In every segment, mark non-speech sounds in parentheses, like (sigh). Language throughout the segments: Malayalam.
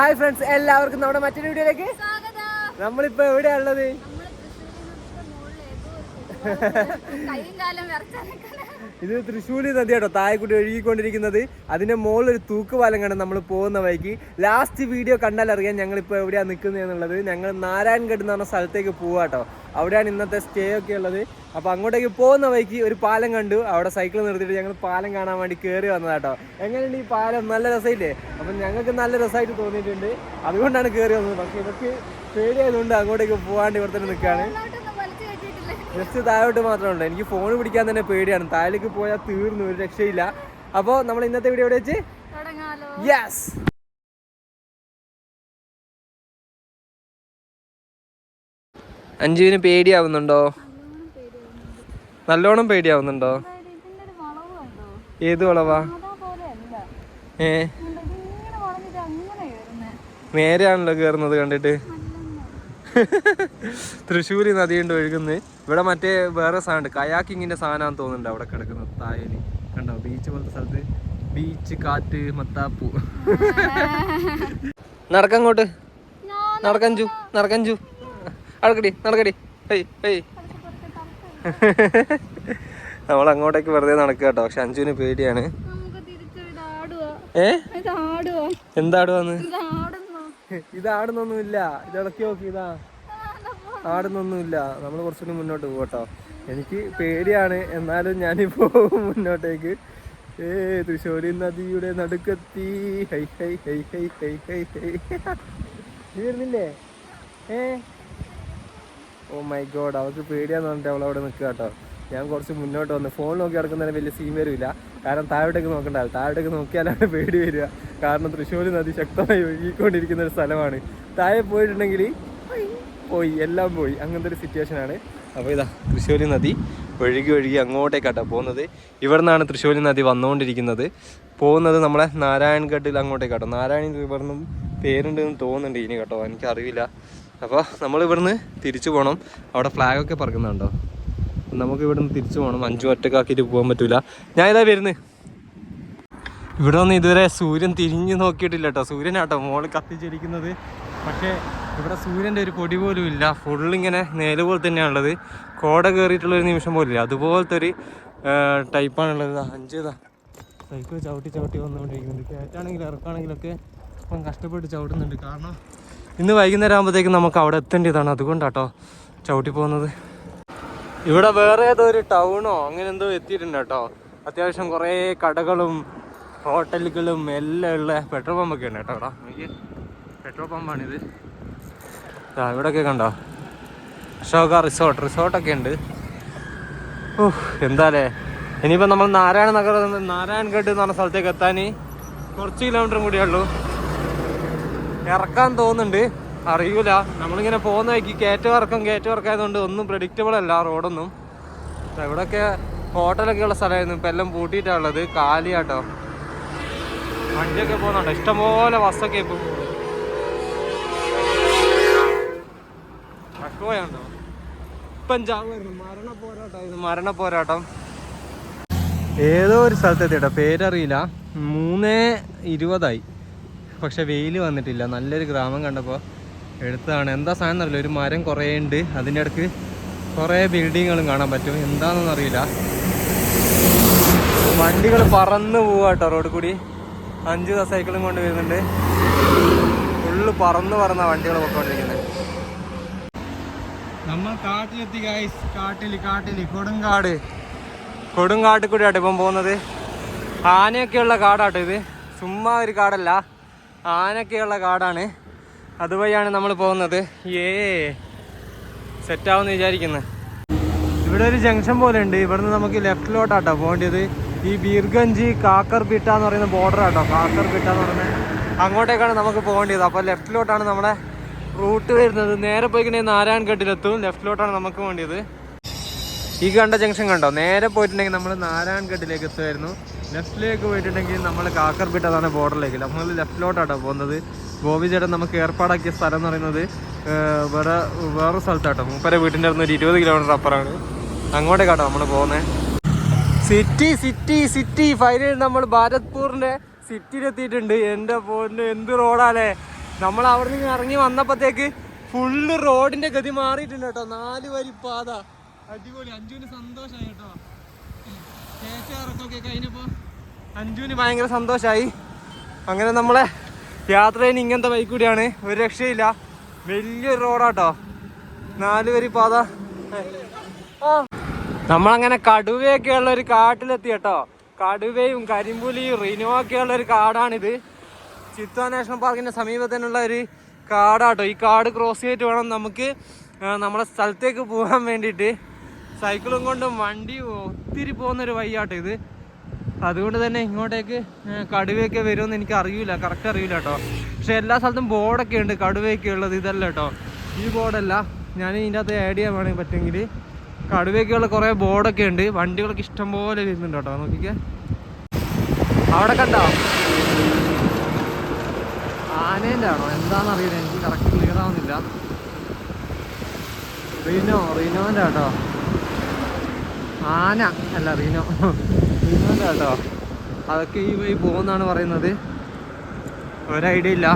ഹായ് ഫ്രണ്ട്സ് എല്ലാവർക്കും നമ്മുടെ മറ്റൊരു വീഡിയോയിലേക്ക് നമ്മളിപ്പോ എവിടെയാ ഉള്ളത്? ഇത് തൃശ്ശൂര് നദിയാട്ടോ തായക്കുട്ടി ഒഴുകിക്കൊണ്ടിരിക്കുന്നത്. അതിന്റെ മുകളിൽ ഒരു തൂക്കുപാലം കണ്ട് നമ്മൾ പോകുന്ന വഴിക്ക്. ലാസ്റ്റ് വീഡിയോ കണ്ടാൽ അറിയാം ഞങ്ങൾ ഇപ്പോൾ എവിടെയാ നിൽക്കുന്നത് എന്നുള്ളത്. ഞങ്ങൾ നാരായൺഗഡ് എന്ന് പറഞ്ഞ സ്ഥലത്തേക്ക് പോവാട്ടോ അവിടെയാണ് ഇന്നത്തെ സ്റ്റേ ഒക്കെ ഉള്ളത്. അപ്പൊ അങ്ങോട്ടേക്ക് പോകുന്ന വഴിക്ക് ഒരു പാലം കണ്ടു. അവിടെ സൈക്കിൾ നിർത്തിയിട്ട് ഞങ്ങൾ പാലം കാണാൻ വേണ്ടി കയറി വന്നതാട്ടോ എങ്ങനെയുണ്ട് ഈ പാലം? നല്ല രസമില്ലേ? അപ്പം ഞങ്ങൾക്ക് നല്ല രസമായിട്ട് തോന്നിയിട്ടുണ്ട്. അതുകൊണ്ടാണ് കയറി വന്നത്. പക്ഷെ ഇവർക്ക് പേടിയായതുകൊണ്ട് അങ്ങോട്ടേക്ക് പോകാണ്ട് ഇവിടെ തന്നെ നിൽക്കുകയാണ്. ജസ്റ്റ് താഴോട്ട് മാത്രമേ ഉള്ളൂ. എനിക്ക് ഫോൺ പിടിക്കാൻ തന്നെ പേടിയാണ്. താഴേക്ക് പോയാൽ തീർന്നു ഒരു രക്ഷയില്ല. അപ്പോൾ നമ്മൾ ഇന്നത്തെ വീഡിയോ എവിടെ വെച്ച്? യെസ് അഞ്ജുവിന് പേടിയാവുന്നുണ്ടോ? നല്ലോണം പേടിയാവുന്നുണ്ടോ? ഏത് വളവാ? ഏ? നേരെയാണല്ലോ കേറുന്നത് കണ്ടിട്ട്. (laughs) തൃശ്ശൂര് നദിയുണ്ട് ഒഴുകുന്നത്. ഇവിടെ മറ്റേ വേറെ സാധനമുണ്ട്. കയാക്കിങ്ങിന്റെ സാധനമാണെന്ന് തോന്നുന്നുണ്ട് അവിടെ കിടക്കുന്നത് തായൽ കണ്ടോ? ബീച്ച് പോലത്തെ സ്ഥലത്ത് ബീച്ച് കാറ്റ് മത്താപ്പൂ. (laughs) നടക്കങ്ങോട്ട് നടക്കഞ്ചു നടക്കഞ്ചു. നടക്കടി നടക്കടി. Hey hey. (laughs) നമ്മൾ അങ്ങോട്ടേക്ക് വെറുതെ നടക്കുക കേട്ടോ. പക്ഷെ അഞ്ചുവിന് പേടിയാണ്. നമുക്ക് തിരിച്ചു ഇത് ഏ എന്താടുവാന്ന് ഇതാടുന്നൊന്നുമില്ല ഇത് ഇളക്കി നോക്കി ഇതാ. ആടുന്നൊന്നുമില്ല. നമ്മൾ കുറച്ചുകൂടി മുന്നോട്ട് പോകട്ടോ. എനിക്ക് പേടിയാണ്. എന്നാലും ഞാനിപ്പോ മുന്നോട്ടേക്ക്. ഏ തൃശ്ശൂരി നദിയുടെ നടുക്കെത്തി. Hi hi hi hi hi hi hi. നീ ഏ? ഓ മൈ ഗോഡ് അവൾക്ക് പേടിയാന്ന് പറഞ്ഞിട്ട് അവൾ അവിടെ നിൽക്കുക കേട്ടോ. ഞാൻ കുറച്ച് മുന്നോട്ട് വന്ന് ഫോൺ നോക്കി നടക്കുന്നതിന് വലിയ സീൻ വരില്ല കാരണം താഴോട്ടേക്ക് നോക്കണ്ടാവില്ല താഴോട്ടേക്ക് നോക്കിയാലാണ് പേടി വരിക. കാരണം തൃശ്ശൂർ നദി ശക്തമായി ഒഴുകിക്കൊണ്ടിരിക്കുന്ന ഒരു സ്ഥലമാണ്. താഴെ പോയിട്ടുണ്ടെങ്കിൽ പോയി. എല്ലാം പോയി. അങ്ങനത്തെ ഒരു സിറ്റുവേഷൻ ആണ്. അപ്പോൾ ഇതാ തൃശ്ശൂർ നദി ഒഴുകി ഒഴുകി അങ്ങോട്ടേക്കാട്ടോ പോകുന്നത്. ഇവിടെ നിന്നാണ് തൃശ്ശൂർ നദി വന്നുകൊണ്ടിരിക്കുന്നത്. പോകുന്നത് നമ്മളെ നാരായൺഘട്ടിൽ അങ്ങോട്ടേക്കാട്ടോ. നാരായൺ റിവറിനും പേരുണ്ടെന്ന് തോന്നുന്നുണ്ട് ഇനി കേട്ടോ. എനിക്കറിയില്ല. അപ്പോൾ നമ്മൾ ഇവിടുന്ന് തിരിച്ചു പോകണം അവിടെ ഫ്ലാഗൊക്കെ പറക്കുന്നുണ്ടോ? നമുക്ക് ഇവിടെ നിന്ന് തിരിച്ചു പോകണം അഞ്ചു ഒറ്റക്കാക്കിയിട്ട് പോകാൻ പറ്റൂല. ഞാൻ ഇതാ വരുന്നത് ഇവിടെ ഒന്നും ഇതുവരെ സൂര്യൻ തിരിഞ്ഞു നോക്കിയിട്ടില്ല കേട്ടോ. സൂര്യനാട്ടോ മോൾ കത്തിച്ചിരിക്കുന്നത്. പക്ഷേ ഇവിടെ സൂര്യന്റെ ഒരു പൊടി പോലും ഇല്ല. ഫുള്ളിങ്ങനെ നേൽ പോലെ തന്നെയാണുള്ളത്. കോട കയറിയിട്ടുള്ളൊരു നിമിഷം പോലും ഇല്ല. അതുപോലത്തെ ഒരു ടൈപ്പാണുള്ളത് ഇതാ അഞ്ച് ഇതാ സൈക്കിൾ ചവിട്ടി ചവിട്ടി വന്നുകൊണ്ടിരിക്കുന്നുണ്ട് കയറ്റാണെങ്കിലും ഇറക്കാണെങ്കിലൊക്കെ ഇപ്പം കഷ്ടപ്പെട്ട് ചവിട്ടുന്നുണ്ട്. കാരണം ഇന്ന് വൈകുന്നേരം ആകുമ്പോഴത്തേക്കും നമുക്ക് അവിടെ എത്തേണ്ടതാണ്. അതുകൊണ്ടാട്ടോ ചവിട്ടി പോകുന്നത്. ഇവിടെ വേറെ ഏതോ ഒരു ടൗണോ അങ്ങനെ എന്തോ എത്തിയിട്ടുണ്ട് കേട്ടോ. അത്യാവശ്യം കുറേ കടകളും ഹോട്ടലുകളും എല്ലാം ഉള്ള പെട്രോൾ പമ്പൊക്കെ ഉണ്ട് കേട്ടോ ഇവിടെ. പെട്രോൾ പമ്പാണിത്. ഇവിടെയൊക്കെ കണ്ടോ? അശോക റിസോർട്ട് റിസോർട്ടൊക്കെ ഉണ്ട്. ഓ എന്താലേ. ഇനിയിപ്പോൾ നമ്മൾ നാരായണ നഗർ നാരായൺഘട്ട് എന്ന് പറഞ്ഞ സ്ഥലത്തേക്ക് എത്താൻ കുറച്ച് കിലോമീറ്ററും കൂടിയേ ഉള്ളൂ. ഇറക്കാൻ തോന്നുന്നുണ്ട്. അറിയൂല. നമ്മളിങ്ങനെ പോകുന്ന വഴിക്ക് കയറ്റം ഇറക്കം കയറ്റം ഇറക്കായതുകൊണ്ട് ഒന്നും പ്രഡിക്റ്റബിൾ അല്ല റോഡൊന്നും ഇവിടെയൊക്കെ ഹോട്ടലൊക്കെ ഉള്ള സ്ഥലമായിരുന്നു. ഇപ്പം എല്ലാം പൂട്ടിയിട്ടാണ് ഉള്ളത്. കാലിയാട്ടോ. വണ്ടിയൊക്കെ പോകുന്നുണ്ട്. ഇഷ്ടംപോലെ ബസ്സൊക്കെ ഇപ്പം. പോയാണ്ടോ? പഞ്ചാബ് മരണ പോരാട്ടം മരണ പോരാട്ടം ഏതോ ഒരു സ്ഥലത്തെത്തിട്ടോ പേരറിയില്ല. മൂന്നേ ഇരുപതായി. പക്ഷെ വെയിൽ വന്നിട്ടില്ല. നല്ലൊരു ഗ്രാമം കണ്ടപ്പോൾ. എടുത്തതാണ് എന്താ സാധനം അറിയില്ല ഒരു മരം കുറേ ഉണ്ട് അതിന്റെ ഇടയ്ക്ക് കുറേ ബിൽഡിങ്ങുകളും കാണാൻ പറ്റും. എന്താണെന്നൊന്നും അറിയില്ല. വണ്ടികൾ പറന്ന് പോവുക കേട്ടോ റോഡ് കൂടി. അഞ്ച് സൈക്കിളും കൊണ്ട് വരുന്നുണ്ട്. ഫുള്ള് പറന്ന് പറന്ന വണ്ടികൾ പൊക്കോണ്ടിരിക്കുന്നത് നമ്മൾ കാട്ടിലെത്തി ഗൈസ് കാട്ടിൽ കാട്ടിൽ കൊടുങ്കാട്. കൊടുങ്കാട്ടിൽ കൂടിയാട്ടോ ഇപ്പം പോകുന്നത്. ആനയൊക്കെയുള്ള കാടാട്ടോ ഇത്. ചുമ്മാ ഒരു കാടല്ല. ആനയൊക്കെയുള്ള കാടാണ്. അതുവഴിയാണ് നമ്മൾ പോകുന്നത്. ഏ സെറ്റാവുമെന്ന് വിചാരിക്കുന്നത് ഇവിടെ ഒരു ജംഗ്ഷൻ പോലെ ഉണ്ട് ഇവിടുന്ന് നമുക്ക് ലെഫ്റ്റിലോട്ടാട്ടോ പോകേണ്ടത്. ഈ ബീർഗഞ്ച് കാക്കർപിട്ട എന്ന് പറയുന്ന ബോർഡർ ആട്ടോ കാക്കർപിട്ട എന്ന് പറയുന്നത് അങ്ങോട്ടേക്കാണ് നമുക്ക് പോകേണ്ടത്. അപ്പോൾ ലെഫ്റ്റിലോട്ടാണ് നമ്മുടെ റൂട്ട് വരുന്നത്. നേരെ പോയി കഴിഞ്ഞാൽ നാരായൺഘട്ടിലെത്തും ലെഫ്റ്റിലോട്ടാണ് നമുക്ക് വേണ്ടിയത് ഈ കണ്ട ജംഗ്ഷൻ കണ്ടോ? നേരെ പോയിട്ടുണ്ടെങ്കിൽ നമ്മൾ നാരായൺഘട്ടിലേക്ക് എത്തുമായിരുന്നു. ലെഫ്റ്റിലേക്ക് പോയിട്ടുണ്ടെങ്കിൽ നമ്മൾ കാക്കർപിട്ട അതാണ് ബോർഡറിലേക്ക് നമ്മൾ ലെഫ്റ്റിലോട്ടാട്ടോ പോകുന്നത്. ഗോപി ചേട്ടൻ നമുക്ക് ഏർപ്പാടാക്കിയ സ്ഥലം എന്ന് പറയുന്നത് വേറെ വേറെ സ്ഥലത്താട്ടോ. മൂപ്പരെ വീട്ടിന്റെ അടുത്ത് ഒരു ഇരുപത് കിലോമീറ്റർ അപ്പുറമാണ്. അങ്ങോട്ടേക്കാട്ടോ നമ്മൾ പോകുന്നത് സിറ്റി സിറ്റി സിറ്റി ഫൈനൽ നമ്മൾ ഭാരത്പൂറിന്റെ സിറ്റിയിലെത്തിയിട്ടുണ്ട് എന്റെ പോന്ന് എന്ത് റോഡാലേ നമ്മൾ അവിടെ നിന്ന് ഇറങ്ങി വന്നപ്പോഴത്തേക്ക് ഫുള്ള് റോഡിന്റെ ഗതി മാറിയിട്ടുണ്ട് കേട്ടോ. നാല് വരി പാത. അടിപൊളി. അഞ്ചുവിന് സന്തോഷമായി കേട്ടോ. അഞ്ജുവിന് ഭയങ്കര സന്തോഷമായി അങ്ങനെ നമ്മളെ യാത്ര ചെയ്യുന്ന ഇങ്ങനത്തെ ബൈക്ക് കൂടിയാണ്. ഒരു രക്ഷയില്ല. വലിയൊരു റോഡാട്ടോ നാലുപേരി പാത. നമ്മളങ്ങനെ കടുവയൊക്കെ ഉള്ള ഒരു കാട്ടിലെത്തി കേട്ടോ. കടുവയും കരിമ്പുലിയും റിനോ ഒക്കെ ഉള്ള ഒരു കാടാണിത്. ചിത്വ നാഷണൽ പാർക്കിന്റെ സമീപത്തിനുള്ള ഒരു കാടാട്ടോ. ഈ കാട് ക്രോസ് ചെയ്തിട്ട് വേണം നമുക്ക് നമ്മുടെ സ്ഥലത്തേക്ക് പോകാൻ വേണ്ടിയിട്ട്. സൈക്കിളും കൊണ്ടും വണ്ടി ഒത്തിരി പോകുന്ന ഒരു വഴിയാട്ടോ ഇത്. അതുകൊണ്ട് തന്നെ ഇങ്ങോട്ടേക്ക് കടുവയൊക്കെ വരുമെന്ന് എനിക്ക് അറിയില്ല കറക്റ്റ് അറിയില്ല കേട്ടോ പക്ഷെ എല്ലാ സ്ഥലത്തും ബോർഡൊക്കെ ഉണ്ട് കടുവയൊക്കെ ഉള്ളത് ഇതല്ല കേട്ടോ ഈ ബോർഡല്ല ഞാൻ ഇതിന്റെ അകത്ത് ആഡ് ചെയ്യാൻ വേണമെങ്കിൽ പറ്റുമെങ്കിൽ കടുവയൊക്കെയുള്ള കുറേ ബോർഡൊക്കെ ഉണ്ട്. വണ്ടികളൊക്കെ ഇഷ്ടം പോലെ വരുന്നുണ്ട് കേട്ടോ നോക്കിക്കേ. അവിടെ കണ്ടോ? ആനേന്റെ ആണോ? എന്താണെന്ന് അറിയില്ല. എനിക്ക് കറക്റ്റ് ക്ലിയർ ആവുന്നില്ല. റീനോ റീനോന്റെ കേട്ടോ ആന. അല്ല റീനോ. റീനോ കേട്ടോ അതൊക്കെ ഈ വഴി പോകുന്നാണ് പറയുന്നത്. ഒരൈഡിയ ഇല്ല.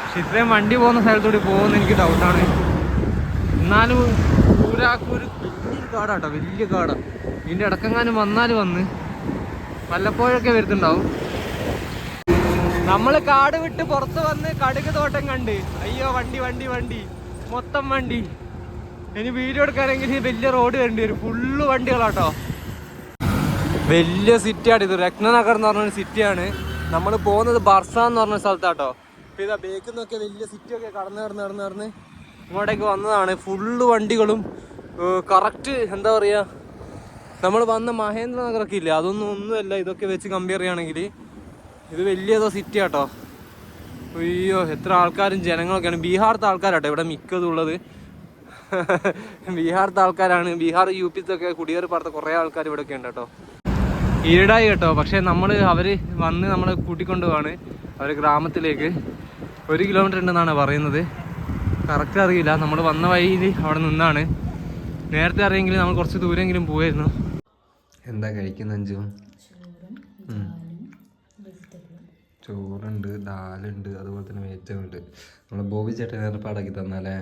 പക്ഷെ ഇത്രയും വണ്ടി പോകുന്ന സ്ഥലത്തൂടി പോകുന്ന എനിക്ക് ഡൗട്ടാണ് എന്നാലും ഊരാക്കൂര് വലിയൊരു കാടാട്ടോ വലിയ കാടാ. ഇതിന്റെ ഇടക്കെങ്ങാനും വന്നാൽ വന്ന് വല്ലപ്പോഴൊക്കെ വരുന്നുണ്ടാവും. നമ്മൾ കാട് വിട്ട് പുറത്ത് വന്ന് കടുക് തോട്ടം കണ്ട്. അയ്യോ വണ്ടി വണ്ടി വണ്ടി. മൊത്തം വണ്ടി. ഇനി വീഡിയോ എടുക്കാനെങ്കിൽ വലിയ റോഡ് വരേണ്ടി വരും. ഫുള്ള് വണ്ടികളാട്ടോ. വലിയ സിറ്റിയാണ് ഇത്. രത്നനഗർ എന്ന് പറഞ്ഞൊരു സിറ്റിയാണ്. നമ്മൾ പോകുന്നത് ബർസ എന്ന് പറഞ്ഞ സ്ഥലത്താട്ടോ. ഇപ്പൊ ഇതാ ബേക്കിൽ നിന്നൊക്കെ വലിയ സിറ്റിയൊക്കെ കടന്ന് കടന്ന് കടന്ന് കടന്ന് ഇങ്ങോട്ടേക്ക് വന്നതാണ്. ഫുള്ള് വണ്ടികളും കറക്റ്റ് എന്താ പറയാ നമ്മൾ വന്ന മഹേന്ദ്ര മഹേന്ദ്രനഗറൊക്കെ ഇല്ലേ? അതൊന്നും ഒന്നുമല്ല. ഇതൊക്കെ വെച്ച് കമ്പയർ ചെയ്യുകയാണെങ്കിൽ ഇത് വലിയതോ സിറ്റി ആട്ടോ അയ്യോ എത്ര ആൾക്കാരും ജനങ്ങളൊക്കെയാണ്. ബീഹാറത്തെ ആൾക്കാരാട്ടോ ഇവിടെ മിക്കതും (laughs) ബീഹാറത്തെ ആൾക്കാരാണ്. ബീഹാർ യു പിത്തൊക്കെ കുടിയേറി പാർത്ത കുറേ ആൾക്കാർ ഇവിടെ ഒക്കെ ഉണ്ട് കേട്ടോ. ഇരുടായി കേട്ടോ. പക്ഷേ നമ്മൾ അവർ വന്ന് നമ്മളെ കൂട്ടിക്കൊണ്ട് പോവാണ് അവർ ഗ്രാമത്തിലേക്ക്. ഒരു കിലോമീറ്റർ ഉണ്ടെന്നാണ് പറയുന്നത്. കറക്റ്റ് അറിയില്ല. നമ്മൾ വന്ന വഴിയിൽ അവിടെ നിന്നാണ്. നേരത്തെ അറിയെങ്കിലും നമ്മൾ കുറച്ച് ദൂരെങ്കിലും പോയായിരുന്നു എന്താ കഴിക്കുന്ന അഞ്ചു ചോറുണ്ട് ദാലുണ്ട് അതുപോലെ തന്നെ വേറ്റമുണ്ട് നമ്മളെ ബോബി ചേട്ടൻ ഏർപ്പാടാക്കി തന്നാലേ?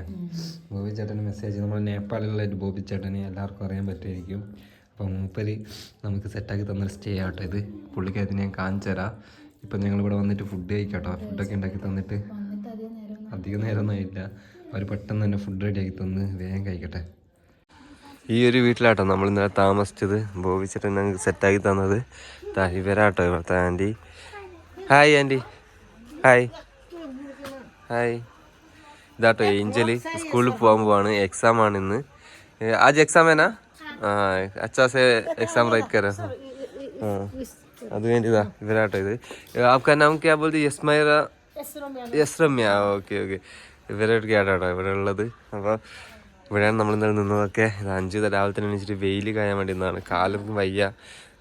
ബോബി ചേട്ടന് മെസ്സേജ് നമ്മൾ നേപ്പാളിലുള്ള ഒരു ബോബി ചേട്ടനെ എല്ലാവർക്കും അറിയാൻ പറ്റുമായിരിക്കും. അപ്പം മൂപ്പര് നമുക്ക് സെറ്റാക്കി തന്നൊരു സ്റ്റേ ആട്ടോ ഇത്. പുള്ളിക്കകത്ത് ഞാൻ കാണിച്ചു തരാം. ഇപ്പം ഞങ്ങൾ ഇവിടെ വന്നിട്ട് ഫുഡ് കഴിക്കാട്ടോ. ഫുഡൊക്കെ ഉണ്ടാക്കി തന്നിട്ട്. അധികം നേരമൊന്നും ആയില്ല. അവർ പെട്ടെന്ന് തന്നെ ഫുഡ് റെഡിയാക്കി തന്ന് വേഗം കഴിക്കട്ടെ. ഈ ഒരു വീട്ടിലാട്ടോ നമ്മൾ ഇന്നലെ താമസിച്ചത്. ബോബി ചേട്ടൻ ഞങ്ങൾക്ക് സെറ്റാക്കി തന്നത്. താഹിബരാട്ടോ ഇവരാട്ടോ ഇവിടുത്തെ aunty. Hi aunty hi hi ഇതാട്ടോ ഏഞ്ചൽ. സ്കൂളിൽ പോകാൻ പോവാണ്. എക്സാം ആണ് ഇന്ന്. ആജ് എക്സാം ഏനാ? അച്ചാസെ എക്സാം റൈറ്റ് കരാ അത് വേണ്ടിതാ ഇവരാട്ടോ ഇത്. ആപ്കാ നാം ക്യാ ബോൾത് യസ്മൈറ യസ്രമ്യ ഓക്കെ ഓക്കെ. ഇവരോട് കേട്ടോ ഇവിടെ ഉള്ളത്. അപ്പോൾ ഇവിടെയാണ് നമ്മൾ ഇന്നലെ നിന്നതൊക്കെ. അഞ്ച് രാവിലെ തന്നെ എണീച്ചിട്ട് വെയിൽ കായാൻ വേണ്ടി നിന്നാണ് കാലും വയ്യ.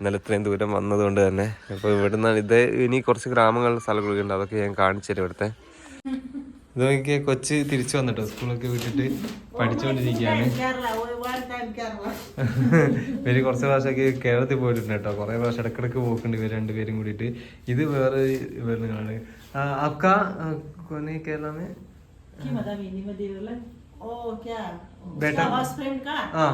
ഇന്നലെ ഇത്രയും ദൂരം വന്നതുകൊണ്ട് തന്നെ. അപ്പോൾ ഇവിടെ നിന്നാണ് ഇത് ഇനി കുറച്ച് ഗ്രാമങ്ങൾ സ്ഥലങ്ങളൊക്കെ ഉണ്ട് അതൊക്കെ ഞാൻ കാണിച്ചു തരും ഇവിടുത്തെ. ഇത് നോക്കിയ കൊച്ച് തിരിച്ചു വന്നിട്ടോ സ്കൂളൊക്കെ വിട്ടിട്ട് പഠിച്ചുകൊണ്ടിരിക്കുകയാണ്. ഇവർ കുറച്ച് പ്രാവശ്യമൊക്കെ കേരളത്തിൽ പോയിട്ടുണ്ട് കേട്ടോ. കുറേ പ്രാവശ്യം ഇടക്കിടക്ക് പോക്കുണ്ട് ഇവർ രണ്ടുപേരും കൂടിയിട്ട്. ഇത് വേറെ വരുന്നതാണ് അക്ക കൊനെ കേരളമേ ഓ ക്യാ ബേട്ടാ ആ.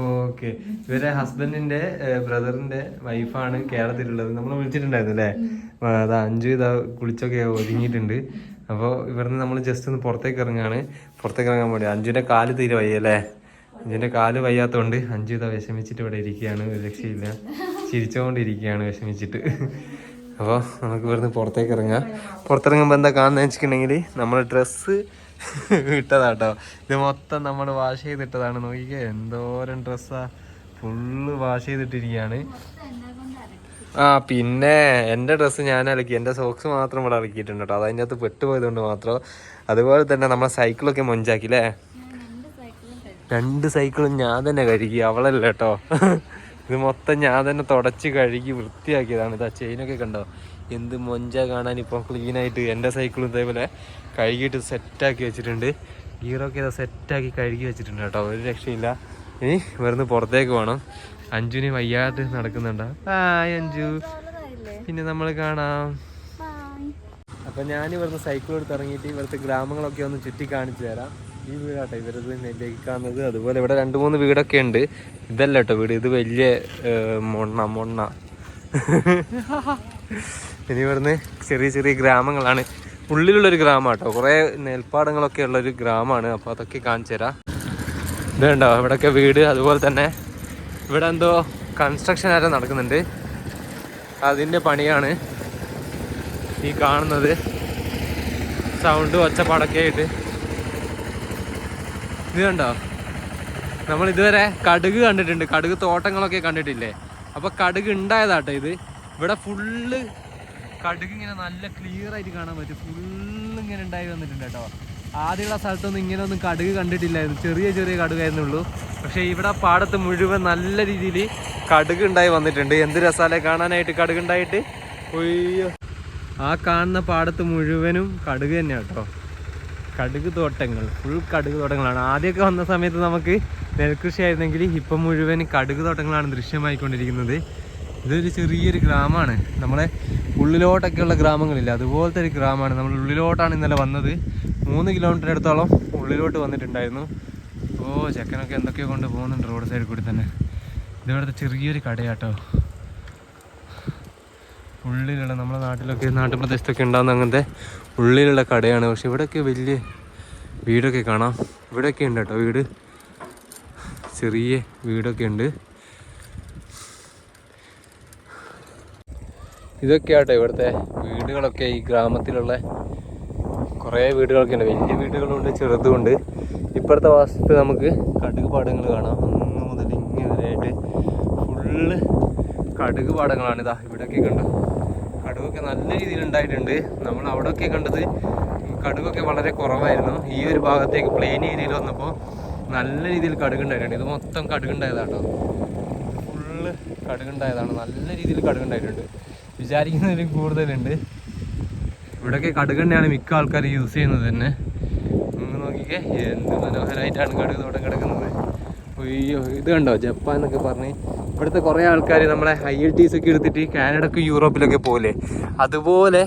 ഓക്കെ. ഇവരെ ഹസ്ബൻഡിന്റെ ബ്രദറിന്റെ വൈഫാണ് കേരളത്തിലുള്ളത്. നമ്മൾ വിളിച്ചിട്ടുണ്ടായിരുന്നു അല്ലേ? അതാ അഞ്ചു ഇതാ കുളിച്ചൊക്കെ ഒതുങ്ങിയിട്ടുണ്ട്. അപ്പോൾ ഇവിടുന്ന് നമ്മൾ ജസ്റ്റ് ഒന്ന് പുറത്തേക്ക് ഇറങ്ങാണ്. പുറത്തേക്ക് ഇറങ്ങാൻ വേണ്ടി അഞ്ചുവിന്റെ കാൽ തീരെ വയ്യ അല്ലേ? അഞ്ചുവിന്റെ കാൽ വയ്യാത്തതുകൊണ്ട് അഞ്ചു ഇതാ വിഷമിച്ചിട്ട് ഇവിടെ ഇരിക്കുകയാണ്. ഒരു രക്ഷയില്ല. ചിരിച്ചുകൊണ്ടിരിക്കുകയാണ് വിഷമിച്ചിട്ട്. അപ്പോൾ നമുക്ക് ഇവിടുന്ന് പുറത്തേക്ക് ഇറങ്ങാം. പുറത്തിറങ്ങുമ്പോൾ എന്താ കാണുന്നത് വെച്ചിട്ടുണ്ടെങ്കിൽ നമ്മുടെ ഡ്രസ്സ് ഇട്ടതാട്ടോ. ഇത് മൊത്തം നമ്മൾ വാഷ് ചെയ്തിട്ടതാണ്. നോക്കിക്കേ എന്തോരം ഡ്രസ്സാ ഫുള്ള് വാഷ് ചെയ്തിട്ടിരിക്കുകയാണ്. ആ പിന്നെ എന്റെ ഡ്രസ്സ് ഞാൻ അലക്കി. എന്റെ സോക്സ് മാത്രം ഇവിടെ അലക്കിയിട്ടുണ്ട് കേട്ടോ. അത് അതിന്റെ അകത്ത് പെട്ടുപോയതുകൊണ്ട് മാത്രം. അതുപോലെ തന്നെ നമ്മളെ സൈക്കിളൊക്കെ മൊഞ്ചാക്കി അല്ലേ? രണ്ട് സൈക്കിളും ഞാൻ തന്നെ കഴുകി. അവളല്ല കേട്ടോ. ഇത് മൊത്തം ഞാൻ തന്നെ തുടച്ച് കഴുകി വൃത്തിയാക്കിയതാണ്. ഇതാ ചെയിനൊക്കെ കണ്ടോ? എന്ത് മൊഞ്ച കാണാൻ ഇപ്പോൾ ക്ലീനായിട്ട് എന്റെ സൈക്കിളും ഇതേപോലെ കഴുകിയിട്ട് സെറ്റാക്കി വെച്ചിട്ടുണ്ട്. ഗീറൊക്കെ ഇതാ സെറ്റാക്കി കഴുകി വെച്ചിട്ടുണ്ട് കേട്ടോ. ഒരു രക്ഷയില്ല. ഇനി വെറുതെ പുറത്തേക്ക് പോകണം അഞ്ജുന് വയ്യാതെ നടക്കുന്നുണ്ടോ. ഹായ് അഞ്ജു. പിന്നെ നമ്മൾ കാണാം. അപ്പം ഞാൻ ഇവിടുന്ന് സൈക്കിൾ എടുത്ത് ഇറങ്ങിയിട്ട് ഇവിടുത്തെ ഗ്രാമങ്ങളൊക്കെ ഒന്ന് ചുറ്റി കാണിച്ചു തരാം. ഈ വീടാട്ടോ ഇവരത് കാണുന്നത്. അതുപോലെ ഇവിടെ രണ്ട് മൂന്ന് വീടൊക്കെ ഉണ്ട്. ഇതല്ല കേട്ടോ വീട്. ഇത് വലിയ മൊണ്ണ മൊണ്ണ. (laughs) ഇനി ഇവിടുന്ന് ചെറിയ ചെറിയ ഗ്രാമങ്ങളാണ്. ഉള്ളിലുള്ളൊരു ഗ്രാമം കേട്ടോ കുറേ നെൽപ്പാടങ്ങളൊക്കെ ഉള്ളൊരു ഗ്രാമമാണ്. അപ്പോൾ അതൊക്കെ കാണിച്ചു തരാം. ഇതുണ്ടോ? ഇവിടെയൊക്കെ വീട്. അതുപോലെ തന്നെ ഇവിടെ എന്തോ കൺസ്ട്രക്ഷൻ ആയിട്ട് നടക്കുന്നുണ്ട്. അതിന്റെ പണിയാണ് ഈ കാണുന്നത്. സൗണ്ട് ഒച്ചപ്പാടൊക്കെ ആയിട്ട്. ഇത് കണ്ടോ നമ്മൾ ഇതുവരെ കടുക് കണ്ടിട്ടുണ്ട്. കടുക് തോട്ടങ്ങളൊക്കെ കണ്ടിട്ടില്ലേ? അപ്പോൾ കടുക് ഉണ്ടായതാട്ടോ ഇത്. ഇവിടെ ഫുള്ള് കടുക് ഇങ്ങനെ നല്ല ക്ലിയർ ആയിട്ട് കാണാൻ പറ്റും. ഫുള്ള് ഇങ്ങനെ ഉണ്ടായി വന്നിട്ടുണ്ട് കേട്ടോ. ആദ്യമുള്ള സ്ഥലത്തൊന്നും ഇങ്ങനെ ഒന്നും കടുക് കണ്ടിട്ടില്ലായിരുന്നു. ചെറിയ ചെറിയ കടുകായിരുന്നുള്ളൂ. പക്ഷേ ഇവിടെ പാടത്ത് മുഴുവൻ നല്ല രീതിയിൽ കടുക് ഉണ്ടായി വന്നിട്ടുണ്ട്. എന്ത് രസാലെ കാണാനായിട്ട് കടുക് ഉണ്ടായിട്ട്. ഒയ്യോ ആ കാണുന്ന പാടത്ത് മുഴുവനും കടുക് തന്നെയാണ് കേട്ടോ. കടുക് തോട്ടങ്ങൾ. ഫുൾ കടുക് തോട്ടങ്ങളാണ്. ആദ്യമൊക്കെ വന്ന സമയത്ത് നമുക്ക് നെൽകൃഷി ആയിരുന്നെങ്കിൽ ഇപ്പം മുഴുവൻ കടുക് തോട്ടങ്ങളാണ് ദൃശ്യമായിക്കൊണ്ടിരിക്കുന്നത്. ഇതൊരു ചെറിയൊരു ഗ്രാമമാണ്. നമ്മളെ ഉള്ളിലോട്ടൊക്കെയുള്ള ഗ്രാമങ്ങളില്ല. അതുപോലത്തെ ഒരു ഗ്രാമമാണ്. നമ്മൾ ഉള്ളിലോട്ടാണ് ഇന്നലെ വന്നത്. മൂന്ന് കിലോമീറ്റർ അടുത്തോളം ഉള്ളിലോട്ട് വന്നിട്ടുണ്ടായിരുന്നു. ഓ ചെക്കനൊക്കെ എന്തൊക്കെയോ കൊണ്ട് പോകുന്നുണ്ട് റോഡ് സൈഡിൽ കൂടി തന്നെ. ഇതിവിടുത്തെ ചെറിയൊരു കടയാട്ടോ. ഉള്ളിലുള്ള നമ്മുടെ നാട്ടിലൊക്കെ നാട്ടുപ്രദേശത്തൊക്കെ ഉണ്ടാകുന്ന അങ്ങനത്തെ ഉള്ളിലുള്ള കടയാണ്. പക്ഷെ ഇവിടെയൊക്കെ വലിയ വീടൊക്കെ കാണാം. ഇവിടെയൊക്കെ ഉണ്ട് കേട്ടോ വീട്. ചെറിയ വീടൊക്കെ ഉണ്ട്. ഇതൊക്കെ ആട്ടോ ഇവിടുത്തെ വീടുകളൊക്കെ ഈ ഗ്രാമത്തിലുള്ള കുറേ വീടുകളൊക്കെ ഉണ്ട് വലിയ വീടുകളുണ്ട് ചെറുതുമുണ്ട്. ഇപ്പോഴത്തെ വാസത്ത് നമുക്ക് കടുക് പാടങ്ങൾ കാണാം. ഒന്ന് മുതൽ ഇങ്ങനെ വരെയായിട്ട് ഫുള്ള് കടുക് പാടങ്ങളാണ് ഇതാ ഇവിടെയൊക്കെ കണ്ടോ. കടുവൊക്കെ നല്ല രീതിയിൽ ഉണ്ടായിട്ടുണ്ട്. നമ്മൾ അവിടെയൊക്കെ കണ്ടത് കടുവൊക്കെ വളരെ കുറവായിരുന്നു. ഈ ഒരു ഭാഗത്തേക്ക് പ്ലെയിൻ ഏരിയയിൽ വന്നപ്പോൾ നല്ല രീതിയിൽ കടുകുണ്ടായിട്ടുണ്ട്. ഇത് മൊത്തം കടുകുണ്ടായതാട്ടോ. ഫുള്ള് കടുകുണ്ടായതാണ്. നല്ല രീതിയിൽ കടുകുണ്ടായിട്ടുണ്ട്. വിചാരിക്കുന്നതിലും കൂടുതലുണ്ട്. ഇവിടെയൊക്കെ കടുകെണ്ണയാണ് മിക്ക ആൾക്കാർ യൂസ് ചെയ്യുന്നത് തന്നെ. നിങ്ങൾ നോക്കിക്കേ എന്ത് മനോഹരമായിട്ടാണ് കടുക് തോട്ടം കിടക്കുന്നത്. അയ്യോ ഇത് കണ്ടോ? ജപ്പാൻ എന്നൊക്കെ പറഞ്ഞ് ഇവിടുത്തെ കുറേ ആൾക്കാർ നമ്മളെ ഐ എൽ ടി ഒക്കെ എടുത്തിട്ട് കാനഡക്ക് യൂറോപ്പിലൊക്കെ പോലെ. അതുപോലെ